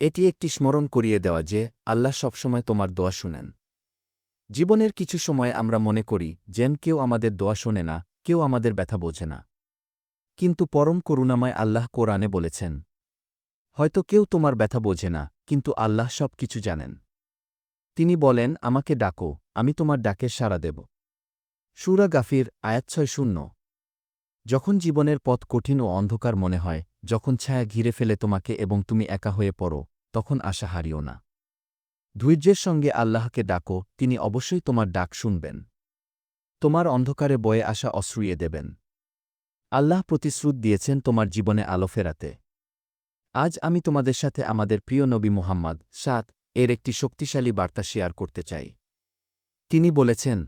এটি একটি স্মরণ করিয়ে দেওয়া যে, আল্লাহ সবসময় তোমার দোয়া শুনেন। জীবনের কিছু সময় আমরা মনে করি, যেন কেউ আমাদের দোয়া শোনে না, কেউ আমাদের ব্যথা বোঝে না। কিন্তু পরম করুণাময় আল্লাহ কোরআনে বলেছেন, হয়তো কেউ তোমার ব্যথা বোঝে না, কিন্তু আল্লাহ সব কিছু জানেন। তিনি বলেন, আমাকে ডাকো, আমি তোমার ডাকের সাড়া দেব। সুরা গাফির, আয়াত ছয় শূন্য। যখন জীবনের পথ কঠিন ও অন্ধকার মনে হয়, যখন ছায়া ঘিরে ফেলে তোমাকে এবং তুমি একা হয়ে পড়ো তখন আশা হারিও না। ধৈর্যের সঙ্গে আল্লাহকে ডাকো, তিনি অবশ্যই তোমার ডাক শুনবেন। তোমার অন্ধকারে বয়ে আসা অশ্রুয়ে দেবেন। আল্লাহ প্রতিশ্রুত দিয়েছেন তোমার জীবনে আলো ফেরাতে। আজ আমি তোমাদের সাথে আমাদের প্রিয় নবী মুহাম্মদ সাত এর একটি শক্তিশালী বার্তা শেয়ার করতে চাই। তিনি বলেছেন,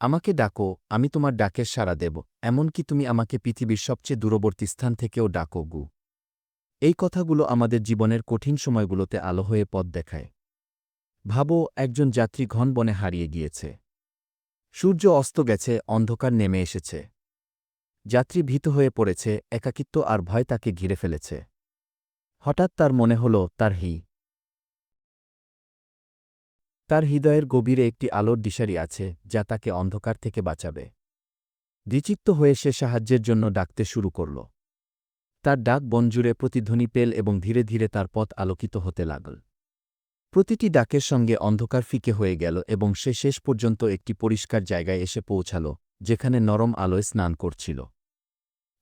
আমাকে ডাকো, আমি তোমার ডাকের সাড়া দেব, এমনকি তুমি আমাকে পৃথিবীর সবচেয়ে দূরবর্তী স্থান থেকেও ডাকো, গু। এই কথাগুলো আমাদের জীবনের কঠিন সময়গুলোতে আলো হয়ে পথ দেখায়। ভাবো, একজন যাত্রী ঘন বনে হারিয়ে গিয়েছে। সূর্য অস্ত গেছে, অন্ধকার নেমে এসেছে। যাত্রী ভীত হয়ে পড়েছে, একাকিত্ব আর ভয় তাকে ঘিরে ফেলেছে। হঠাৎ তার মনে হল, তার হি, তার হৃদয়ের গভীরে একটি আলোর দিশারি আছে, যা তাকে অন্ধকার থেকে বাঁচাবে। দ্বিচিত্ত হয়ে সে সাহায্যের জন্য ডাকতে শুরু করল। তার ডাক বনজুড়ে প্রতিধ্বনি পেল এবং ধীরে ধীরে তার পথ আলোকিত হতে লাগল। প্রতিটি ডাকের সঙ্গে অন্ধকার ফিকে হয়ে গেল এবং সে শেষ পর্যন্ত একটি পরিষ্কার জায়গায় এসে পৌঁছাল, যেখানে নরম আলোয় স্নান করছিল।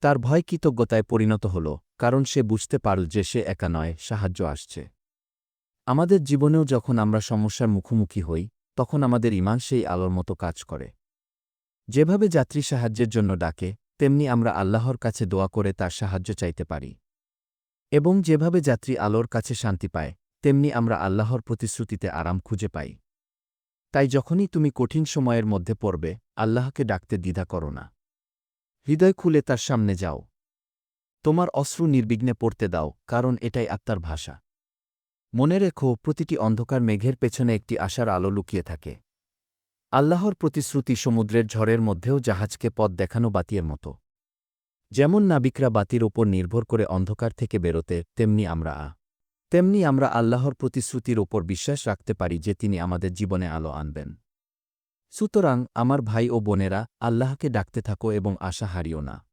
তার ভয় কৃতজ্ঞতায় পরিণত হল, কারণ সে বুঝতে পারল যে সে একা নয়, সাহায্য আসছে। আমাদের জীবনেও যখন আমরা সমস্যার মুখোমুখি হই, তখন আমাদের ইমান সেই আলোর মতো কাজ করে। যেভাবে যাত্রী সাহায্যের জন্য ডাকে তেমনি আমরা আল্লাহর কাছে দোয়া করে তার সাহায্য চাইতে পারি। এবং যেভাবে যাত্রী আলোর কাছে শান্তি পায়, তেমনি আমরা আল্লাহর প্রতিশ্রুতিতে আরাম খুঁজে পাই। তাই যখনই তুমি কঠিন সময়ের মধ্যে পড়বে, আল্লাহকে ডাকতে দ্বিধা করো না। হৃদয় খুলে তার সামনে যাও। তোমার অশ্রু নির্বিঘ্নে পড়তে দাও, কারণ এটাই আত্মার ভাষা। মনে রেখো, প্রতিটি অন্ধকার মেঘের পেছনে একটি আশার আলো লুকিয়ে থাকে। আল্লাহর প্রতিশ্রুতি সমুদ্রের ঝড়ের মধ্যেও জাহাজকে পথ দেখানো বাতিয়ের মতো। যেমন নাবিকরা বাতির ওপর নির্ভর করে অন্ধকার থেকে বেরোতে, তেমনি আমরা আ। তেমনি আমরা আল্লাহর প্রতিশ্রুতির ওপর বিশ্বাস রাখতে পারি যে তিনি আমাদের জীবনে আলো আনবেন। সুতরাং, আমার ভাই ও বোনেরা, আল্লাহকে ডাকতে থাকো এবং আশা হারিও না।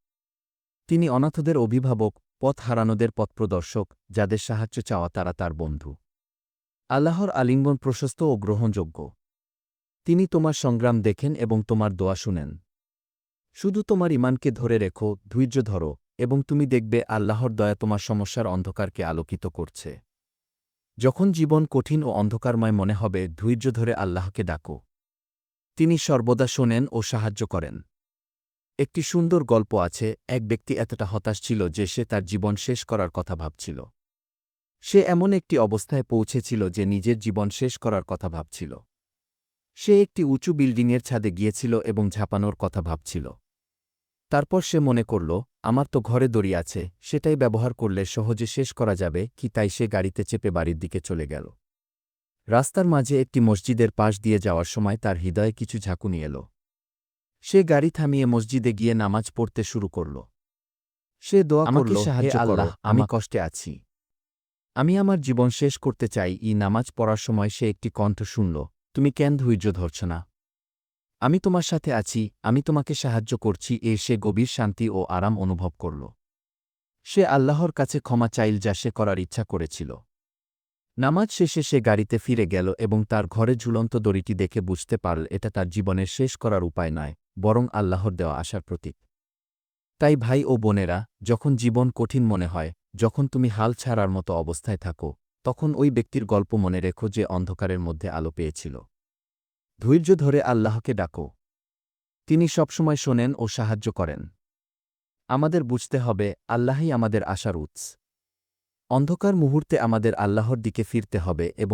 তিনি অনাথদের অভিভাবক, পথ হারানোদের পথপ্রদর্শক যাদের সাহায্য চাওয়া তারা তার বন্ধু। আল্লাহর আলিঙ্গন প্রশস্ত ও গ্রহণযোগ্য। তিনি তোমার সংগ্রাম দেখেন এবং তোমার দোয়া শুনেন। শুধু তোমার ইমানকে ধরে রেখো, ধৈর্য ধরো, এবং তুমি দেখবে আল্লাহর দয়া তোমার সমস্যার অন্ধকারকে আলোকিত করছে। যখন জীবন কঠিন ও অন্ধকারময় মনে হবে, ধৈর্য ধরে আল্লাহকে ডাকো। তিনি সর্বদা শোনেন ও সাহায্য করেন। একটি সুন্দর গল্প আছে, এক ব্যক্তি এতটা হতাশ ছিল যে সে তার জীবন শেষ করার কথা ভাবছিল। সে এমন একটি অবস্থায় পৌঁছেছিল যে নিজের জীবন শেষ করার কথা ভাবছিল। সে একটি উঁচু বিল্ডিংয়ের ছাদে গিয়েছিল এবং ঝাঁপানোর কথা ভাবছিল। তারপর সে মনে করল আমার তো ঘরে দড়ি আছে সেটাই ব্যবহার করলে সহজে শেষ করা যাবে কি তাই সে গাড়িতে চেপে বাড়ির দিকে চলে গেল। রাস্তার মাঝে একটি মসজিদের পাশ দিয়ে যাওয়ার সময় তার হৃদয়ে কিছু ঝাঁকুনি এল। সে গাড়ি থামিয়ে মসজিদে গিয়ে নামাজ পড়তে শুরু করল। সে দোয়া করল হে আল্লাহ আমি কষ্টে আছি। আমি আমার জীবন শেষ করতে চাই। ই নামাজ পড়ার সময় সে একটি কণ্ঠ শুনল। তুমি কেন ধৈর্য ধরছ না? আমি তোমার সাথে আছি, আমি তোমাকে সাহায্য করছি। এ সে গভীর শান্তি ও আরাম অনুভব করল। সে আল্লাহর কাছে ক্ষমা চাইল যা সে করার ইচ্ছা করেছিল। নামাজ শেষে সে গাড়িতে ফিরে গেল এবং তার ঘরে ঝুলন্ত দড়িটি দেখে বুঝতে পারল এটা তার জীবনের শেষ করার উপায় নয়, বরং আল্লাহর দেওয়া আশার প্রতীক। তাই ভাই ও বোনেরা, যখন জীবন কঠিন মনে হয়, যখন তুমি হাল ছাড়ার মতো অবস্থায় থাকো তখন ওই ব্যক্তির গল্প মনে রেখো যে অন্ধকারের মধ্যে আলো পেয়েছিল। ধৈর্য ধরে আল্লাহকে ডাকো। তিনি সবসময় শোনেন ও সাহায্য করেন। আমাদের বুঝতে হবে, আল্লাহই আমাদের আশার উৎস। অন্ধকার মুহূর্তে আমাদের আল্লাহর দিকে ফিরতে হবে এবং